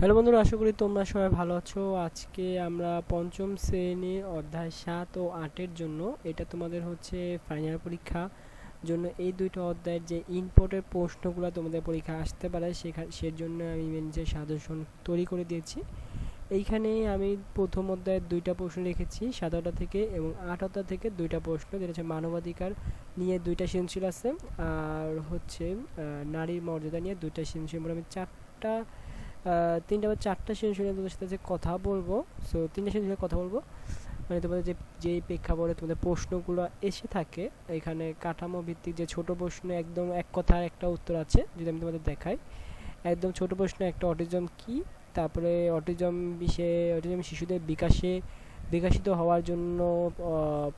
Hello বন্ধুরা, আশা করি তোমরা সবাই ভালো আছো। আজকে আমরা পঞ্চম শ্রেণির অধ্যায় সাত ও আটের জন্য, এটা তোমাদের হচ্ছে ফাইনাল পরীক্ষা জন্য এই দুইটা অধ্যায়ের যে ইম্পোর্টের প্রশ্নগুলো তোমাদের পরীক্ষা আসতে পারে সেখানে সের জন্য আমি যে সাজেশন তৈরি করে দিয়েছি। এইখানে আমি প্রথম অধ্যায়ের দুইটা প্রশ্ন লিখেছি, সাতটা থেকে এবং আটটা থেকে দুইটা প্রশ্ন, যেটা হচ্ছে মানবাধিকার নিয়ে দুইটা সৃজনশীল আছে, আর হচ্ছে নারীর মর্যাদা নিয়ে দুইটা সৃজনশীল। আমি চারটা তিনটা বা চারটা সৃজনশীল তোমাদের সাথে যে কথা বলব সো তিনটা সৃজনশীলের কথা বলব। মানে তোমাদের যে যেই প্রেক্ষাপটে তোমাদের প্রশ্নগুলো এসে থাকে, এখানে কাঠামো ভিত্তিক যে ছোট প্রশ্ন একদম এক কথার একটা উত্তর আছে, যদি আমি তোমাদের দেখাই। একদম ছোট প্রশ্ন একটা অটিজম কি, তারপরে অটিজম বিষয়ে, অটিজম শিশুদের বিকাশে, বিকাশিত হওয়ার জন্য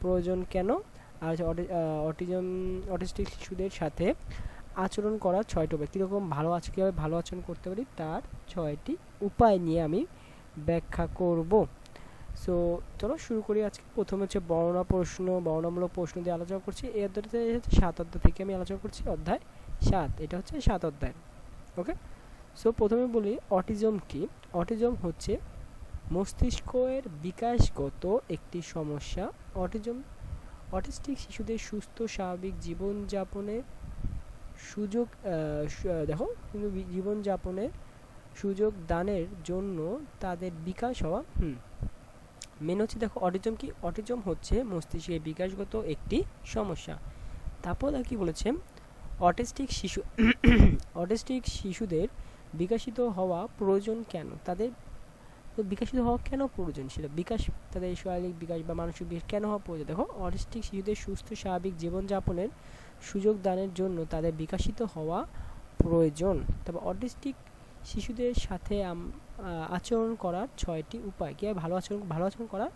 প্রয়োজন কেন? আর অটিজম, অটিস্টিক শিশুদের সাথে আচরণ করার ছয়টি উপায় কীরকম ভালো আছে, কীভাবে ভালো আচরণ করতে পারি, তার ছয়টি উপায় নিয়ে আমি ব্যাখ্যা করব। সো চলো শুরু করি আজকে। প্রথমে হচ্ছে বর্ণনা প্রশ্ন, বর্ণনামূলক প্রশ্ন দিয়ে আলোচনা করছি। এই অধ্যায়তে হচ্ছে সাত অধ্যায় থেকে আমি আলোচনা করছি, অধ্যায় সাত। এটা হচ্ছে সাত অধ্যায়। ওকে সো প্রথমে বলি, অটিজম কি? অটিজম হচ্ছে মস্তিষ্কের বিকাশগত একটি সমস্যা। অটিজম, অটিস্টিক শিশুদের সুস্থ স্বাভাবিক জীবনযাপনে সুযোগ দেখো, কিন্তু জীবনযাপনের সুযোগ দানের জন্য তাদের বিকাশ হওয়া, হুম। মেন হচ্ছে দেখো, অটিজম কি? অটিজম হচ্ছে মস্তিষ্কের বিকাশগত একটি সমস্যা। তারপর কি বলেছে? অটিস্টিক শিশু, অটিস্টিক শিশুদের বিকাশিত হওয়া প্রয়োজন কেন? তাদের বিকাশিত হওয়া কেন প্রয়োজন ছিল? বিকাশ তাদের শারীরিক বিকাশ বা মানসিক বিকাশ কেন হওয়া প্রয়োজন? দেখো, অটিস্টিক শিশুদের সুস্থ, স্বাভাবিক জীবনযাপনের সুযোগ দানের জন্য তাদের বিকাশিত হওয়া প্রয়োজন। তবে অটিস্টিক শিশুদের সাথে আচরণ করার ছয়টি উপায়। কীভাবে ভালো আচরণ ভালো আচরণ করার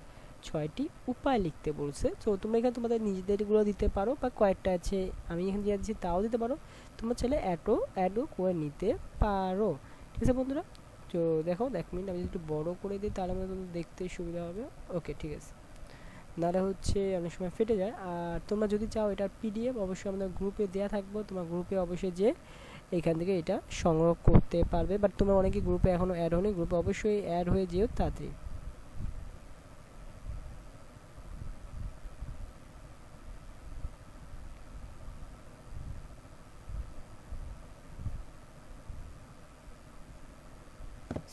ছয়টি উপায় লিখতে বলছে। তো তোমরা এখানে তোমাদের নিজেদেরগুলো দিতে পারো বা কয়েকটা আছে, আমি এখানে যে দিচ্ছি তাও দিতে পারো। তোমার ছেলে অ্যাডও অ্যাডও করে নিতে পারো। ঠিক আছে বন্ধুরা? তো দেখো, এক মিনিট, আমি একটু বড় করে দিই, তাহলে আমাদের দেখতে সুবিধা হবে। ওকে, ঠিক আছে। নাহলে হচ্ছে, অনেক সময় ফেটে যায়। আর তোমরা যদি চাও এটার পিডিএফ অবশ্যই আমাদের গ্রুপে দেওয়া থাকব। তোমার গ্রুপে অবশ্যই যে এখান থেকে এটা সংগ্রহ করতে পারবে। বাট তোমরা অনেকে গ্রুপে এখনও অ্যাড হয়নি গ্রুপে অবশ্যই অ্যাড হয়ে যেও তাড়াতাড়ি।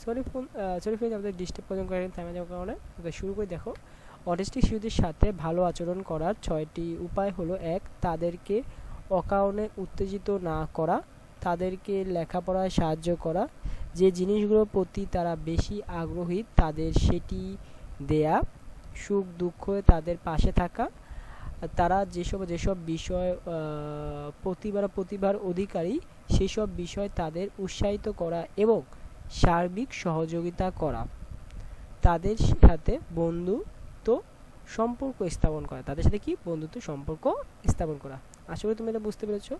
সরি ফোন সরি ফোন আমাদের ডিস্টার্ব পর্যন্ত করেন যাওয়ার কারণে। শুরু করে দেখো। অটিস্টিক শিশুদের সাথে ভালো আচরণ করার ছয়টি উপায় হলো এক, তাদেরকে অকারণে উত্তেজিত না করা, তাদেরকে লেখাপড়ায় সাহায্য করা। যে জিনিসগুলোর প্রতি তারা বেশি আগ্রহী, তাদের সেটি দেয়া, সুখ, দুঃখ তাদের পাশে থাকা। তারা যেসব যেসব বিষয় প্রতিবার প্রতিভার অধিকারী, সেসব বিষয় তাদের উৎসাহিত করা এবং সার্বিক সহযোগিতা করা। তাদের সাথে বন্ধুত্ব সম্পর্ক স্থাপন করা। তাদের সাথে কি? বন্ধুত্ব সম্পর্ক স্থাপন করা। আশা করি তুমি এটা বুঝতে পেরেছ।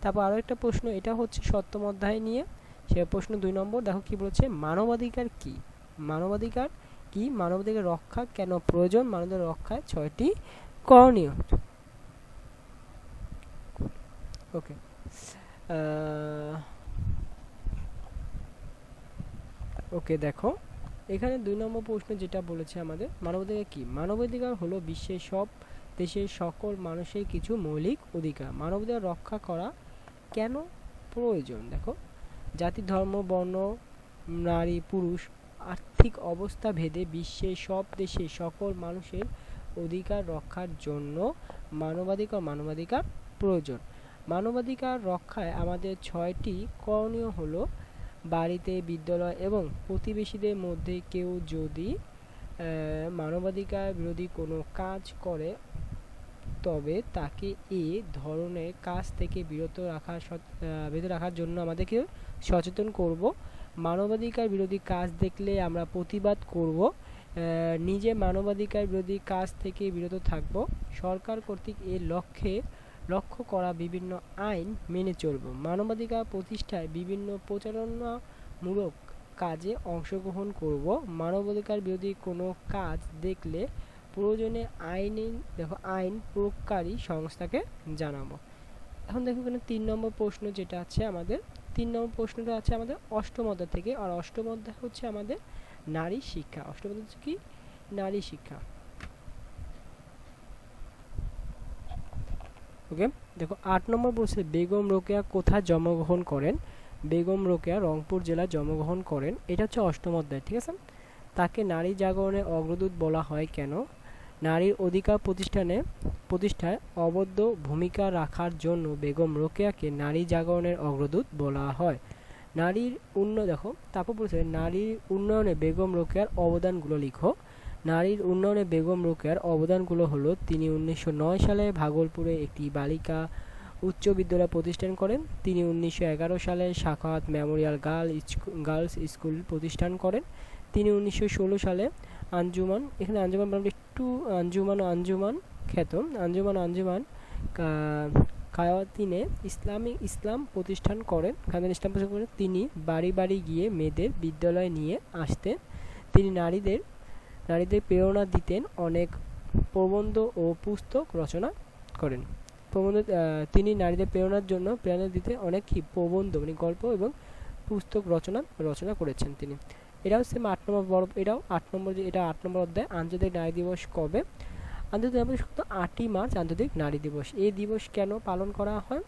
তারপর আরও একটা প্রশ্ন, এটা হচ্ছে সপ্তম অধ্যায় নিয়ে। সে প্রশ্ন দুই নম্বর, দেখো কি বলেছে, মানবাধিকার কি? মানবাধিকার কি? মানবাধিকার রক্ষা কেন প্রয়োজন? মানবাধিকার রক্ষায় ছয়টি করণীয়। ওকে ওকে, দেখো। এখানে দুই নম্বর প্রশ্ন যেটা বলেছে আমাদের, মানবাধিকার কি? মানবাধিকার হলো বিশ্বের সব দেশের সকল মানুষের কিছু মৌলিক অধিকার। মানবাধিকার রক্ষা করা কেন প্রয়োজন? দেখো, জাতি, ধর্ম, বর্ণ, নারী, পুরুষ, আর্থিক অবস্থা ভেদে বিশ্বের সব দেশে সকল মানুষের অধিকার রক্ষার জন্য মানবাধিকার মানবাধিকার প্রয়োজন। মানবাধিকার রক্ষায় আমাদের ছয়টি করণীয় হলো বাড়িতে বিদ্যালয় এবং প্রতিবেশীদের মধ্যে কেউ যদি মানবাধিকার বিরোধী কোনো কাজ করে, তবে তাকে এ ধরনের কাজ থেকে বিরত রাখার বিরত রাখার জন্য আমাদেরকে সচেতন করব। মানবাধিকার বিরোধী কাজ দেখলে আমরা প্রতিবাদ করব। নিজে মানবাধিকার বিরোধী কাজ থেকে বিরত থাকব। সরকার কর্তৃক এ লক্ষ্যে লক্ষ্য করা বিভিন্ন আইন মেনে চলব। মানবাধিকার প্রতিষ্ঠায় বিভিন্ন প্রচারণামূলক কাজে অংশগ্রহণ করব। মানবাধিকার বিরোধী কোনো কাজ দেখলে প্রয়োজনে আইন, দেখো, আইন প্রয়োগকারী সংস্থাকে জানাব। এখন দেখো এখানে তিন নম্বর প্রশ্ন যেটা আছে আমাদের। তিন নম্বর প্রশ্নটা আছে আমাদের অষ্টম অধ্যায় থেকে। আর অষ্টম অধ্যায় হচ্ছে আমাদের নারী শিক্ষা। অষ্টম অধ্যায় হচ্ছে কি? নারী শিক্ষা। ওকে দেখো, আট নম্বর বলছে বেগম রোকেয়া কোথায় জন্মগ্রহণ করেন? বেগম রোকেয়া রংপুর জেলায় জন্মগ্রহণ করেন। এটা হচ্ছে অষ্টম অধ্যায়, ঠিক আছে? তাকে নারী জাগরণের অগ্রদূত বলা হয় কেন? নারীর অধিকার প্রতিষ্ঠানে, প্রতিষ্ঠায় অবদ্ধ ভূমিকা রাখার জন্য বেগম রোকেয়াকে নারী জাগরণের অগ্রদূত বলা হয়। নারীর উন্ন, দেখো, তারপর বলছে, নারীর উন্নয়নে বেগম রোকেয়ার অবদানগুলো লিখো। নারীর উন্নয়নে বেগম রোকেয়ার অবদানগুলো হলো, তিনি উনিশশো নয় সালে ভাগলপুরে একটি বালিকা উচ্চ বিদ্যালয় প্রতিষ্ঠান করেন, তিনি উনিশশো এগারো সালে শাখাত মেমোরিয়াল গার্ল গার্লস স্কুল প্রতিষ্ঠান করেন, তিনি উনিশশো ষোলো সালে আঞ্জুমান, এখানে আঞ্জুমান একটু আঞ্জুমান আঞ্জুমান খ্যাত। আঞ্জুমান আঞ্জুমান কায়াতিনে ইসলামিক ইসলাম প্রতিষ্ঠান করেন খাদিন ইসলাম প্রতিষ্ঠান করেন। তিনি বাড়ি বাড়ি গিয়ে মেয়েদের বিদ্যালয়ে নিয়ে আসতেন। তিনি নারীদের নারীদের প্রেরণা দিতেন অনেক প্রবন্ধ ও পুস্তক রচনা করেন। প্রবন্ধ তিনি নারীদের প্রেরণার জন্য প্রেরণা দিতে অনেক প্রবন্ধ মানে গল্প এবং পুস্তক রচনা রচনা করেছেন তিনি। এটাও সেম আট নম্বর বড় এটাও আট নম্বর এটা আট নম্বর অধ্যায়, আন্তর্জাতিক নারী দিবস কবে? আন্তর্জাতিক নারী দিবস আটই মার্চ, আন্তর্জাতিক নারী দিবস। এই দিবস কেন পালন করা হয়?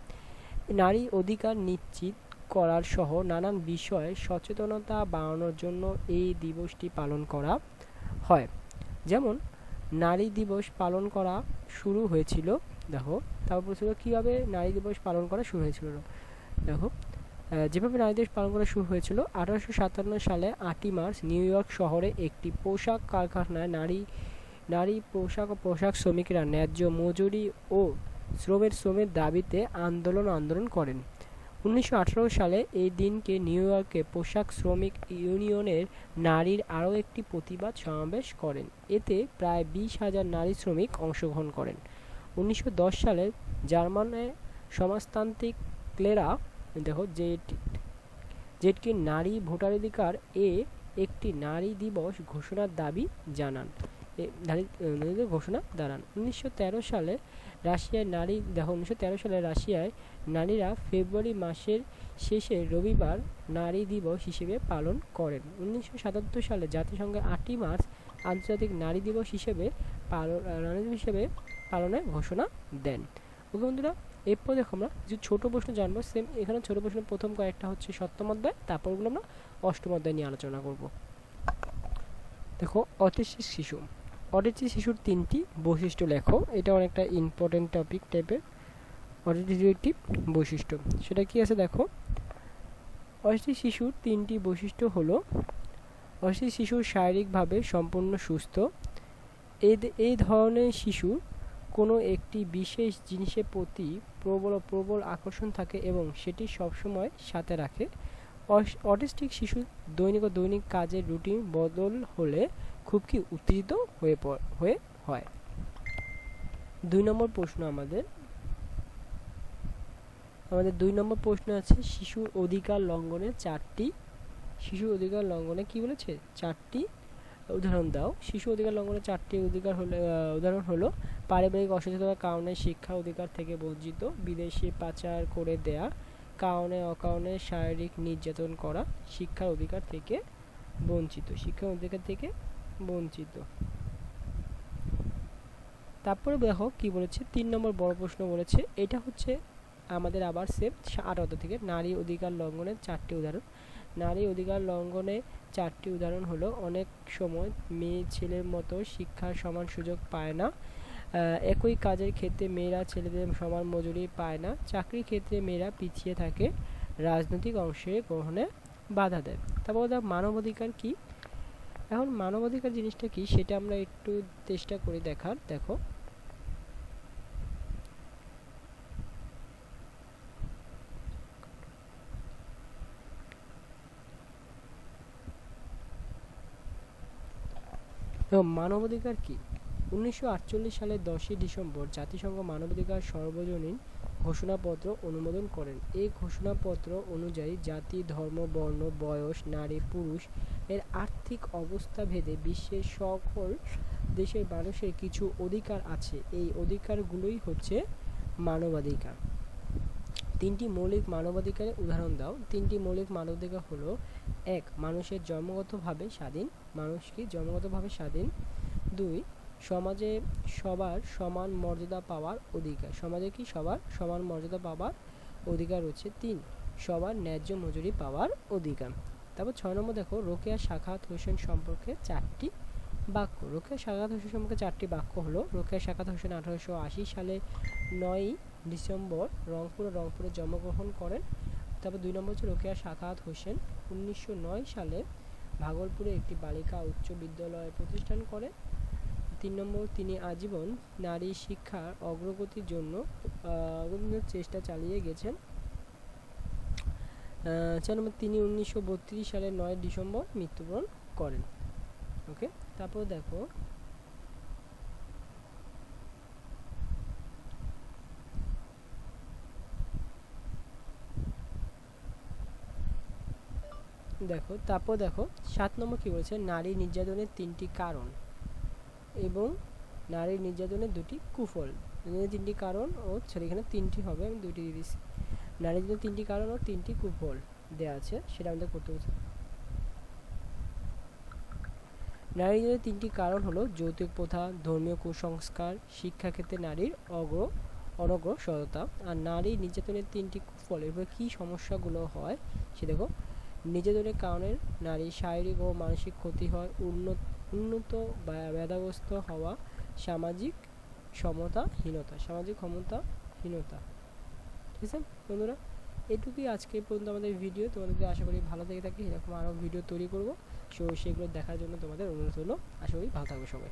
নারী অধিকার নিশ্চিত করার সহ নানান বিষয়ে সচেতনতা বাড়ানোর জন্য এই দিবসটি পালন করা হয়। যেমন, নারী দিবস পালন করা শুরু হয়েছিল, দেখো, তারপর বলছিল কীভাবে নারী দিবস পালন করা শুরু হয়েছিল, দেখো যেভাবে নারী দিবস পালন করা শুরু হয়েছিল, আঠারোশো সাতান্ন সালে আটই মার্চ নিউ ইয়র্ক শহরে একটি পোশাক কারখানায় নারী নারী পোশাক ও পোশাক শ্রমিকরা ন্যায্য মজুরি ও শ্রমের শ্রমের দাবিতে আন্দোলন আন্দোলন করেন। উনিশশো আঠেরো সালে এই দিনকে নিউ ইয়র্কে পোশাক শ্রমিক ইউনিয়নের নারীর আরও একটি প্রতিবাদ সমাবেশ করেন। এতে প্রায় বিশ হাজার নারী শ্রমিক অংশগ্রহণ করেন। উনিশশো দশ সালে জার্মানে সমাজতান্ত্রিক ক্লেরা, দেখো জেটকি নারী ভোটাধিকার এ একটি নারী দিবস ঘোষণার দাবি জানান। নারীদের ঘোষণা, দাঁড়ান। উনিশশো তেরো সালে রাশিয়ায় নারী, দেখো, উনিশশো তেরো সালে রাশিয়ায় নারীরা ফেব্রুয়ারি মাসের শেষে রবিবার নারী দিবস হিসেবে পালন করেন। উনিশশো সালে জাতিসংঘের আটই মার্চ আন্তর্জাতিক নারী দিবস হিসেবে পালন নারী দিবস হিসেবে পালনের ঘোষণা দেন। বন্ধুরা, এরপর দেখো আমরা যে ছোটো প্রশ্ন জানব। সেম, এখানে ছোটো প্রশ্ন প্রথম কয়েকটা হচ্ছে সপ্তম অধ্যায় তারপরগুলো আমরা অষ্টম অধ্যায় নিয়ে আলোচনা করব। দেখো অটিস্টিক শিশু। অটিস্টিক শিশুর তিনটি বৈশিষ্ট্য লেখো। এটা অনেকটা ইম্পর্টেন্ট টপিক টাইপের একটি বৈশিষ্ট্য। সেটা কি আছে দেখো? অটিস্টিক শিশুর তিনটি বৈশিষ্ট্য হলো অটিস্টিক শিশু শারীরিকভাবে সম্পূর্ণ সুস্থ। এই এই ধরনের শিশু কোনো একটি বিশেষ জিনিসের প্রতি প্রবল প্রবল আকর্ষণ থাকে এবং সেটি সবসময় সাথে রাখে। অটিস্টিক শিশু দৈনিক ও দৈনিক কাজের রুটিন বদল হলে খুব কি উত্তেজিত হয়ে হয়ে হয়? দুই নম্বর প্রশ্ন আমাদের। আমাদের দুই নম্বর প্রশ্ন আছে, শিশুর অধিকার লঙ্ঘনের চারটি শিশু অধিকার লঙ্ঘনে কি বলেছে? চারটি উদাহরণ দাও। শিশু অধিকার লঙ্ঘনের চারটি অধিকার হলে উদাহরণ হলো, পারিবারিক অসচেতনতার কারণে শিক্ষা অধিকার থেকে বঞ্চিত, বিদেশে পাচার করে দেয়া, কারণে অকারণে শারীরিক নির্যাতন করা, শিক্ষার অধিকার থেকে বঞ্চিত। শিক্ষার অধিকার থেকে বঞ্চিত। তারপরে দেখো কি বলেছে? তিন নম্বর বড় প্রশ্ন বলেছে, এটা হচ্ছে আমাদের আবার সেম আট থেকে। নারী অধিকার লঙ্ঘনের চারটি উদাহরণ। নারী অধিকার লঙ্ঘনে চারটি উদাহরণ হলো, অনেক সময় মেয়ে ছেলের মতো শিক্ষার সমান সুযোগ পায় না একই কাজের ক্ষেত্রে মেয়েরা ছেলেদের সমান মজুরি পায় না, চাকরির ক্ষেত্রে মেয়েরা পিছিয়ে থাকে, রাজনৈতিক অংশে গ্রহণে বাধা দেয়। তারপর মানবাধিকার কি? এখন মানবাধিকার জিনিসটা কি সেটা আমরা একটু চেষ্টা করে দেখার দেখো। মানবাধিকার কি? উনিশশো আটচল্লিশ সালের দশই ডিসেম্বর জাতিসংঘ মানবাধিকার সর্বজনীন ঘোষণাপত্র অনুমোদন করেন। এই ঘোষণাপত্র অনুযায়ী জাতি, ধর্ম, বর্ণ, বয়স, নারী, পুরুষ এর আর্থিক অবস্থা ভেদে বিশ্বের সকল দেশের মানুষের কিছু অধিকার আছে। এই অধিকারগুলোই হচ্ছে মানবাধিকার। তিনটি মৌলিক মানবাধিকারের উদাহরণ দাও। তিনটি মৌলিক মানবাধিকার হলো, এক, মানুষের জন্মগতভাবে স্বাধীন মানুষ কি জন্মগতভাবে স্বাধীন। দুই সমাজে সবার সমান মর্যাদা পাওয়ার অধিকার। সমাজে কি সবার সমান মর্যাদা পাওয়ার অধিকার রয়েছে? তিন, সবার ন্যায্য মজুরি পাওয়ার অধিকার। তারপর ছয় নম্বর দেখো, রোকেয়া সাখাত হোসেন সম্পর্কে চারটি বাক্য। রোকেয়া সাখাত হোসেন সম্পর্কে চারটি বাক্য হলো, রোকেয়া সাখাত হোসেন আঠারোশো আশি সালে নয়ই ডিসেম্বর রংপুর, রংপুরে জন্মগ্রহণ করেন। তারপর দুই নম্বর হচ্ছে রোকেয়া সাখাত হোসেন উনিশশো নয় সালে ভাগলপুরে একটি বালিকা উচ্চ বিদ্যালয় প্রতিষ্ঠান করেন। তিন নম্বর, তিনি আজীবন নারী শিক্ষার অগ্রগতির জন্য চেষ্টা চালিয়ে গেছেন। চার নম্বর, তিনি উনিশশো বত্রিশ সালের নয় ডিসেম্বর মৃত্যুবরণ করেন। ওকে তারপর দেখো। দেখো, তারপর দেখো, সাত নম্বর কী বলছে? নারী নির্যাতনের তিনটি কারণ। এবং নারী নির্যাতনের দুটি কুফল। তিনটি কারণ ও ছেলে এখানে তিনটি হবে, আমি দুটি দিয়ে দিচ্ছি নারী নির্যাতনের তিনটি কারণ ও তিনটি কুফল দেওয়া আছে, সেটা আমাদের করতে হচ্ছে। নারী নির্যাতনের তিনটি কারণ হলো যৌতুক প্রথা, ধর্মীয় কুসংস্কার, শিক্ষাক্ষেত্রে নারীর অগ্র, অনগ্রসরতা। আর নারী নির্যাতনের তিনটি কুফল, এরপরে কী সমস্যাগুলো হয়, সে দেখো। নির্যাতনের কারণে নারীর শারীরিক ও মানসিক ক্ষতি হয়, উন্নত উন্নত বা হওয়া, সামাজিক সমতাহীনতা সামাজিক ক্ষমতাহীনতা। ঠিক আছে বন্ধুরা? এটুকুই আজকে পর্যন্ত আমাদের ভিডিও তোমাদেরকে আশা করি ভালো থেকে থাকে। এরকম আরও ভিডিও তৈরি করব। সো সেগুলো দেখার জন্য তোমাদের অনুরোধ হলো। আশা করি ভালো থাকবে সবাই।